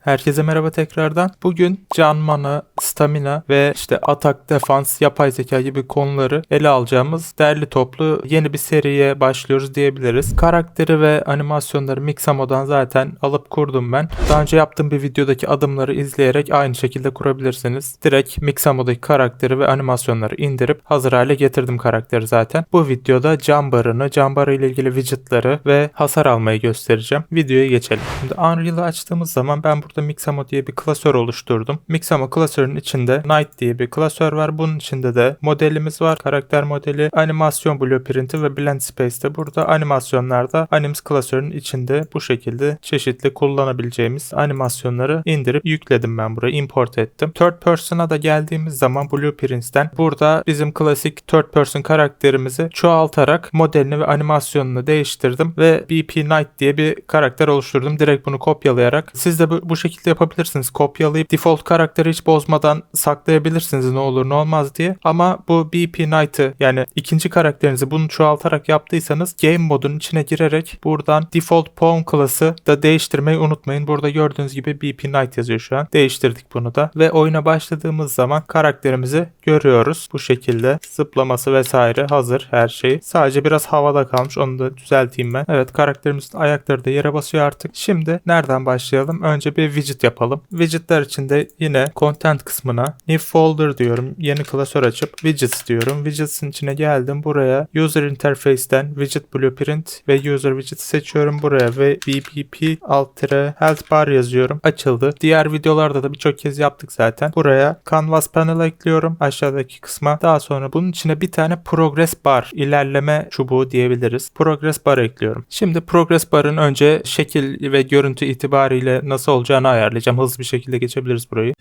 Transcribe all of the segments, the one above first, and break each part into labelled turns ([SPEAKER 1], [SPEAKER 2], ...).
[SPEAKER 1] Herkese merhaba tekrardan. Bugün can, mana, stamina ve işte atak, defans, yapay zeka gibi konuları ele alacağımız derli toplu yeni bir seriye başlıyoruz diyebiliriz. Karakteri ve animasyonları Mixamo'dan zaten alıp kurdum ben. Daha önce yaptığım bir videodaki adımları izleyerek aynı şekilde kurabilirsiniz. Direkt Mixamo'daki karakteri ve animasyonları indirip hazır hale getirdim karakteri zaten. Bu videoda can barını, can barı ile ilgili widgetları ve hasar almayı göstereceğim. Videoya geçelim. Şimdi Unreal'ı açtığımız zaman ben burada Mixamo diye bir klasör oluşturdum. Mixamo klasörün içinde Night diye bir klasör var. Bunun içinde de modelimiz var. Karakter modeli, animasyon blueprinti ve blend space'te burada animasyonlarda Anims klasörün içinde bu şekilde çeşitli kullanabileceğimiz animasyonları indirip yükledim ben buraya. Import ettim. Third person'a da geldiğimiz zaman blueprints'ten burada bizim klasik third person karakterimizi çoğaltarak modelini ve animasyonunu değiştirdim ve BP Knight diye bir karakter oluşturdum. Direkt bunu kopyalayarak siz de bu, bu şekilde yapabilirsiniz. Kopyalayıp default karakteri hiç bozmadan saklayabilirsiniz ne olur ne olmaz diye. Ama bu BP Knight'ı yani ikinci karakterinizi bunu çoğaltarak yaptıysanız game modunun içine girerek buradan default pawn class'ı da değiştirmeyi unutmayın. Burada gördüğünüz gibi BP Knight yazıyor şu an. Değiştirdik bunu da ve oyuna başladığımız zaman karakterimizi görüyoruz. Bu şekilde zıplaması vesaire hazır her şey. Sadece biraz havada kalmış onu da düzelteyim ben. Evet karakterimizin ayakları da yere basıyor artık. Şimdi nereden başlayalım? Önce bir widget yapalım. Widgetler içinde yine content kısmına new folder diyorum. Yeni klasör açıp widgets diyorum. Widgets'in içine geldim. Buraya user interface'ten widget blueprint ve user widget seçiyorum. Buraya ve vpp alt health bar yazıyorum. Açıldı. Diğer videolarda da birçok kez yaptık zaten. Buraya canvas panel ekliyorum aşağıdaki kısma. Daha sonra bunun içine bir tane progress bar ilerleme çubuğu diyebiliriz. Progress bar ekliyorum. Şimdi progress barın önce şekil ve görüntü itibariyle nasıl olacağını ayarlayacağım. Hızlı bir şekilde geçebiliriz burayı.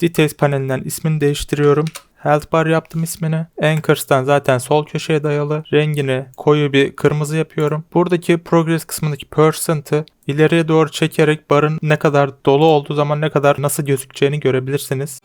[SPEAKER 1] Details panelinden ismini değiştiriyorum. Health bar yaptım ismini. Anchors'tan zaten sol köşeye dayalı. Rengini koyu bir kırmızı yapıyorum. Buradaki progress kısmındaki percent'ı ileriye doğru çekerek barın ne kadar dolu olduğu zaman ne kadar nasıl gözükeceğini görebilirsiniz.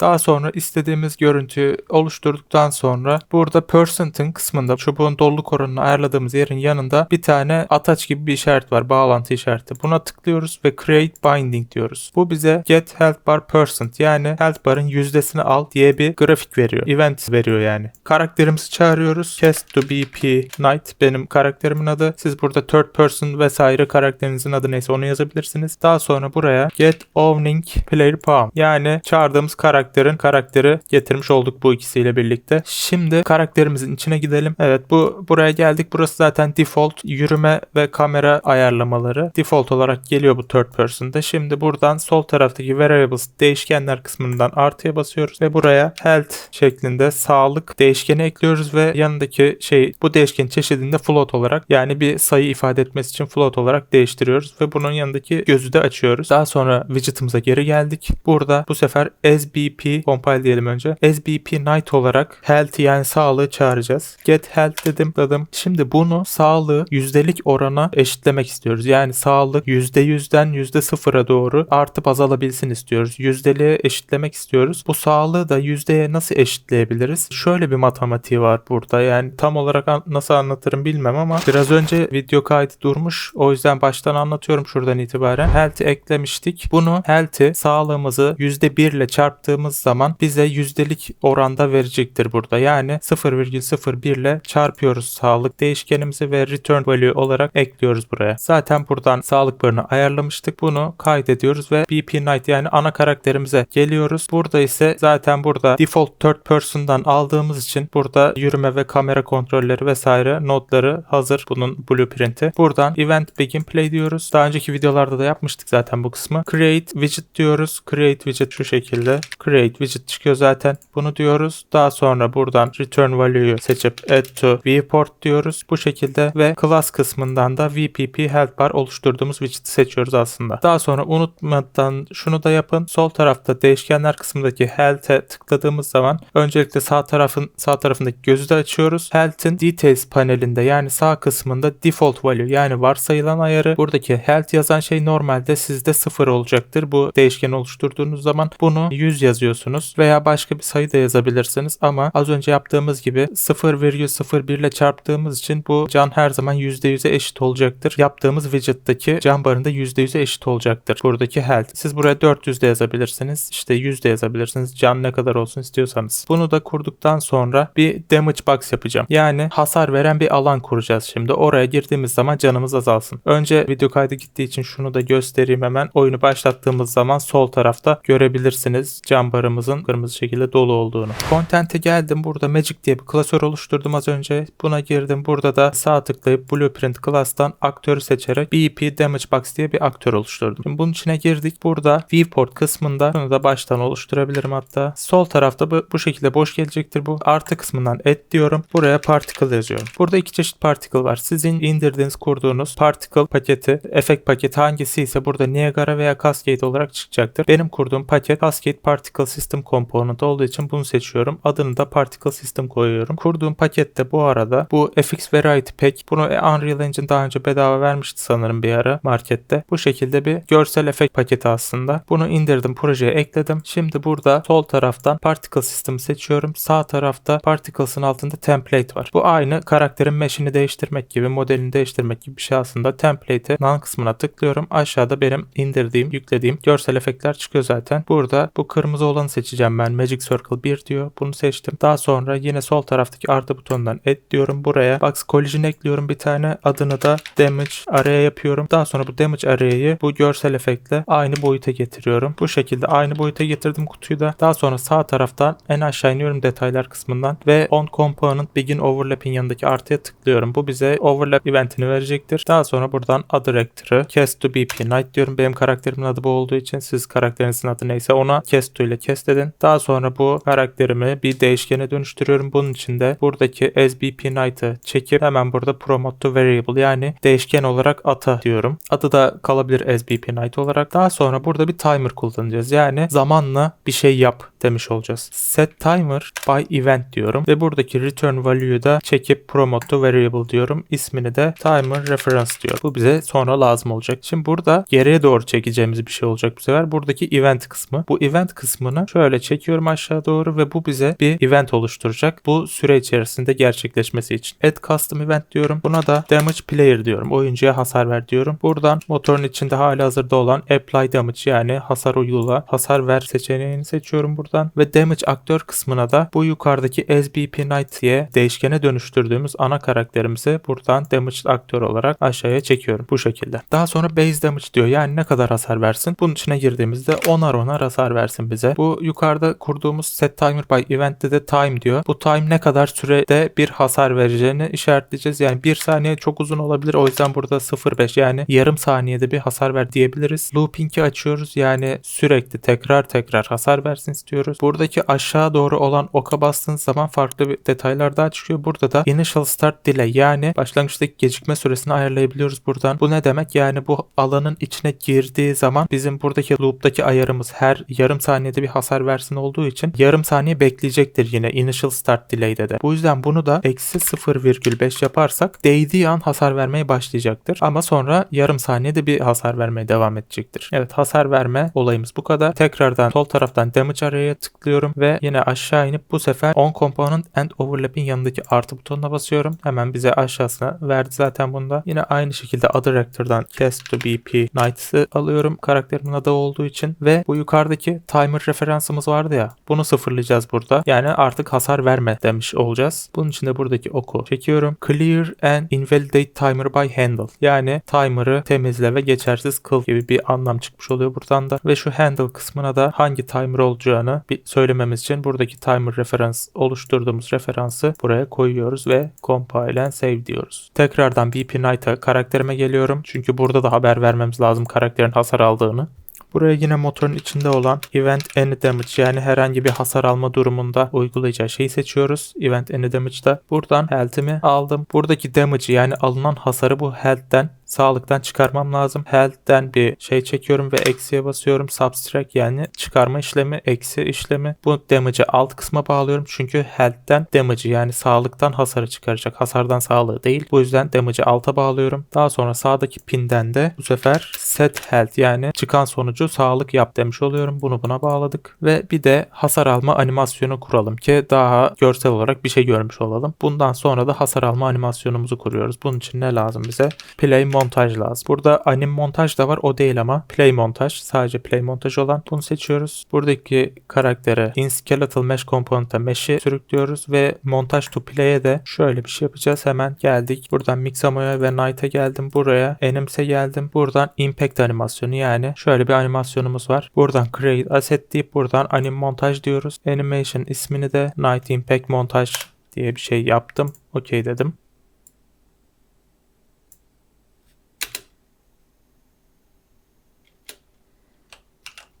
[SPEAKER 1] Daha sonra istediğimiz görüntüyü oluşturduktan sonra burada percent'ın kısmında çubuğun doluluk oranını ayarladığımız yerin yanında bir tane attach gibi bir işaret var. Bağlantı işareti. Buna tıklıyoruz ve create binding diyoruz. Bu bize get health bar percent yani health barın yüzdesini al diye bir grafik veriyor. Event veriyor yani. Karakterimizi çağırıyoruz. Cast to BP Knight benim karakterimin adı. Siz burada third person vesaire karakterinizin adı neyse onu yazabilirsiniz. Daha sonra buraya get owning player palm yani çağırdığımız karakter karakterin karakteri getirmiş olduk bu ikisiyle birlikte. Şimdi karakterimizin içine gidelim. Evet bu buraya geldik. Burası zaten default yürüme ve kamera ayarlamaları. Default olarak geliyor bu third person'da. Şimdi buradan sol taraftaki variables değişkenler kısmından artıya basıyoruz ve buraya health şeklinde sağlık değişkeni ekliyoruz ve yanındaki şey bu değişken çeşidinde float olarak yani bir sayı ifade etmesi için float olarak değiştiriyoruz ve bunun yanındaki gözü de açıyoruz. Daha sonra widget'ımıza geri geldik. Burada bu sefer SBP SBP compile diyelim önce. SBP night olarak health yani sağlığı çağıracağız. Get health dedim dedim. Şimdi bunu sağlığı yüzdelik orana eşitlemek istiyoruz. Yani sağlık %100'den %0'a doğru artıp azalabilsin istiyoruz. Yüzdeliğe eşitlemek istiyoruz. Bu sağlığı da yüzdeye nasıl eşitleyebiliriz? Şöyle bir matematiği var burada. Yani tam olarak nasıl anlatırım bilmem ama biraz önce video kaydı durmuş. O yüzden baştan anlatıyorum şuradan itibaren. Health'i eklemiştik. Bunu health'i sağlığımızı %1 ile çarptığımız çarptığımız zaman bize yüzdelik oranda verecektir burada. Yani 0,01 ile çarpıyoruz sağlık değişkenimizi ve return value olarak ekliyoruz buraya. Zaten buradan sağlık barını ayarlamıştık. Bunu kaydediyoruz ve BP Night yani ana karakterimize geliyoruz. Burada ise zaten burada default third person'dan aldığımız için burada yürüme ve kamera kontrolleri vesaire notları hazır bunun blueprint'i. Buradan event begin play diyoruz. Daha önceki videolarda da yapmıştık zaten bu kısmı. Create widget diyoruz. Create widget şu şekilde. Create widget çıkıyor zaten. Bunu diyoruz. Daha sonra buradan return value'yu seçip add to viewport diyoruz. Bu şekilde ve class kısmından da vpp help bar oluşturduğumuz widget'i seçiyoruz aslında. Daha sonra unutmadan şunu da yapın. Sol tarafta değişkenler kısmındaki health'e tıkladığımız zaman öncelikle sağ tarafın sağ tarafındaki gözü de açıyoruz. Health'in details panelinde yani sağ kısmında default value yani varsayılan ayarı buradaki health yazan şey normalde sizde sıfır olacaktır. Bu değişkeni oluşturduğunuz zaman bunu 100 yazıyor yazıyorsunuz veya başka bir sayı da yazabilirsiniz ama az önce yaptığımız gibi 0,01 ile çarptığımız için bu can her zaman %100'e eşit olacaktır. Yaptığımız widget'taki can barında %100'e eşit olacaktır. Buradaki health. Siz buraya 400 de yazabilirsiniz. İşte 100 de yazabilirsiniz. Can ne kadar olsun istiyorsanız. Bunu da kurduktan sonra bir damage box yapacağım. Yani hasar veren bir alan kuracağız şimdi. Oraya girdiğimiz zaman canımız azalsın. Önce video kaydı gittiği için şunu da göstereyim hemen. Oyunu başlattığımız zaman sol tarafta görebilirsiniz can barımızın kırmızı şekilde dolu olduğunu. Content'e geldim. Burada Magic diye bir klasör oluşturdum az önce. Buna girdim. Burada da sağ tıklayıp Blueprint class'tan aktörü seçerek BP Damage Box diye bir aktör oluşturdum. Şimdi bunun içine girdik. Burada viewport kısmında bunu da baştan oluşturabilirim hatta. Sol tarafta bu, bu şekilde boş gelecektir bu. Artı kısmından et diyorum. Buraya particle yazıyorum. Burada iki çeşit particle var. Sizin indirdiğiniz kurduğunuz particle paketi, efekt paketi hangisi ise burada Niagara veya Cascade olarak çıkacaktır. Benim kurduğum paket Cascade Particle System Component olduğu için bunu seçiyorum. Adını da Particle System koyuyorum. Kurduğum pakette bu arada bu FX Variety Pack bunu Unreal Engine daha önce bedava vermişti sanırım bir ara markette. Bu şekilde bir görsel efekt paketi aslında. Bunu indirdim projeye ekledim. Şimdi burada sol taraftan Particle System seçiyorum. Sağ tarafta Particles'ın altında template var. Bu aynı karakterin mesh'ini değiştirmek gibi, modelini değiştirmek gibi bir şey aslında. Template'e none kısmına tıklıyorum. Aşağıda benim indirdiğim, yüklediğim görsel efektler çıkıyor zaten. Burada bu kırmızı olanı seçeceğim ben. Magic Circle 1 diyor. Bunu seçtim. Daha sonra yine sol taraftaki artı butonundan et diyorum. Buraya box collision ekliyorum bir tane. Adını da damage araya yapıyorum. Daha sonra bu damage arayayı bu görsel efektle aynı boyuta getiriyorum. Bu şekilde aynı boyuta getirdim kutuyu da. Daha sonra sağ taraftan en aşağı iniyorum detaylar kısmından ve on component begin overlapping yanındaki artıya tıklıyorum. Bu bize overlap eventini verecektir. Daha sonra buradan add director'ı cast to bp night diyorum. Benim karakterimin adı bu olduğu için siz karakterinizin adı neyse ona cast to ile cast edin. Daha sonra bu karakterimi bir değişkene dönüştürüyorum. Bunun için de buradaki sbp night'ı çekip hemen burada promote to variable yani değişken olarak ata diyorum. Adı da kalabilir sbp night olarak. Daha sonra burada bir timer kullanacağız. Yani zamanla bir şey yap demiş olacağız. Set timer by event diyorum ve buradaki return value'yu da çekip promote to variable diyorum. İsmini de timer reference diyor. Bu bize sonra lazım olacak. Şimdi burada geriye doğru çekeceğimiz bir şey olacak bu sefer. Buradaki event kısmı. Bu event kısmını şöyle çekiyorum aşağı doğru ve bu bize bir event oluşturacak. Bu süre içerisinde gerçekleşmesi için. Add custom event diyorum. Buna da damage player diyorum. Oyuncuya hasar ver diyorum. Buradan motorun içinde hali hazırda olan apply damage yani hasar uygula, hasar ver seçeneğini seçiyorum buradan ve damage aktör kısmına da bu yukarıdaki SBP Knight diye değişkene dönüştürdüğümüz ana karakterimizi buradan damage aktör olarak aşağıya çekiyorum bu şekilde. Daha sonra base damage diyor yani ne kadar hasar versin. Bunun içine girdiğimizde 10'ar 10'ar hasar versin bize. Bu yukarıda kurduğumuz set timer by event'te de time diyor. Bu time ne kadar sürede bir hasar vereceğini işaretleyeceğiz. Yani bir saniye çok uzun olabilir. O yüzden burada 0.5 yani yarım saniyede bir hasar ver diyebiliriz. Looping'i açıyoruz. Yani sürekli tekrar tekrar hasar versin istiyoruz. Buradaki aşağı doğru olan oka bastığınız zaman farklı bir detaylar daha çıkıyor. Burada da initial start delay yani başlangıçtaki gecikme süresini ayarlayabiliyoruz buradan. Bu ne demek? Yani bu alanın içine girdiği zaman bizim buradaki loop'taki ayarımız her yarım saniyede bir hasar versin olduğu için yarım saniye bekleyecektir yine initial start delay'de de. Bu yüzden bunu da eksi 0,5 yaparsak değdiği an hasar vermeye başlayacaktır. Ama sonra yarım saniyede bir hasar vermeye devam edecektir. Evet hasar verme olayımız bu kadar. Tekrardan sol taraftan damage araya tıklıyorum ve yine aşağı inip bu sefer on component and overlapping yanındaki artı butonuna basıyorum. Hemen bize aşağısına verdi zaten bunda. Yine aynı şekilde other actor'dan cast to bp night'sı alıyorum karakterimin adı olduğu için ve bu yukarıdaki timer referansımız vardı ya bunu sıfırlayacağız burada. Yani artık hasar verme demiş olacağız. Bunun için de buradaki oku çekiyorum. Clear and invalidate timer by handle. Yani timer'ı temizle ve geçersiz kıl gibi bir anlam çıkmış oluyor buradan da. Ve şu handle kısmına da hangi timer olacağını bir söylememiz için buradaki timer referans oluşturduğumuz referansı buraya koyuyoruz ve compile and save diyoruz. Tekrardan BP Knight'a karakterime geliyorum. Çünkü burada da haber vermemiz lazım karakterin hasar aldığını. Buraya yine motorun içinde olan Event Any Damage yani herhangi bir hasar alma durumunda uygulayacağı şeyi seçiyoruz. Event Any Damage'da buradan health'imi aldım. Buradaki damage'i yani alınan hasarı bu health'ten sağlıktan çıkarmam lazım. Health'ten bir şey çekiyorum ve eksiye basıyorum. Subtract yani çıkarma işlemi, eksi işlemi. Bu damage'ı alt kısma bağlıyorum. Çünkü health'ten damage'ı yani sağlıktan hasarı çıkaracak. Hasardan sağlığı değil. Bu yüzden damage'ı alta bağlıyorum. Daha sonra sağdaki pinden de bu sefer set health yani çıkan sonucu sağlık yap demiş oluyorum. Bunu buna bağladık. Ve bir de hasar alma animasyonu kuralım ki daha görsel olarak bir şey görmüş olalım. Bundan sonra da hasar alma animasyonumuzu kuruyoruz. Bunun için ne lazım bize? Play montaj lazım. Burada anim montaj da var. O değil ama play montaj. Sadece play montaj olan. Bunu seçiyoruz. Buradaki karaktere in skeletal mesh component'a mesh'i sürüklüyoruz ve montaj to play'e de şöyle bir şey yapacağız. Hemen geldik. Buradan Mixamo'ya ve Night'a geldim. Buraya Anims'e geldim. Buradan impact animasyonu yani şöyle bir animasyonumuz var. Buradan create asset deyip buradan anim montaj diyoruz. Animation ismini de Night Impact Montaj diye bir şey yaptım. Okey dedim.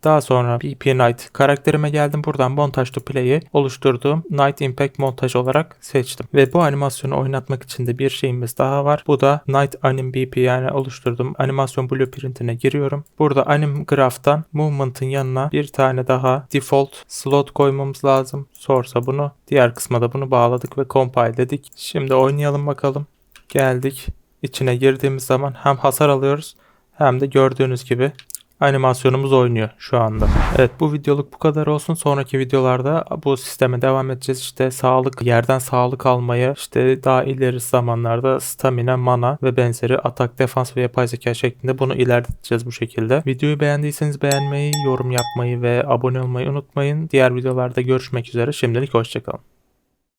[SPEAKER 1] Daha sonra BP Night karakterime geldim. Buradan montaj to play'i oluşturduğum Night Impact montaj olarak seçtim. Ve bu animasyonu oynatmak için de bir şeyimiz daha var. Bu da Night Anim BP yani oluşturduğum animasyon blueprint'ine giriyorum. Burada anim graph'tan movement'ın yanına bir tane daha default slot koymamız lazım. Source'a bunu. Diğer kısma da bunu bağladık ve compile dedik. Şimdi oynayalım bakalım. Geldik. İçine girdiğimiz zaman hem hasar alıyoruz hem de gördüğünüz gibi animasyonumuz oynuyor şu anda. Evet bu videoluk bu kadar olsun. Sonraki videolarda bu sisteme devam edeceğiz. İşte sağlık, yerden sağlık almaya, işte daha ileri zamanlarda stamina, mana ve benzeri atak, defans ve yapay zeka şeklinde bunu ilerleteceğiz bu şekilde. Videoyu beğendiyseniz beğenmeyi, yorum yapmayı ve abone olmayı unutmayın. Diğer videolarda görüşmek üzere. Şimdilik hoşçakalın.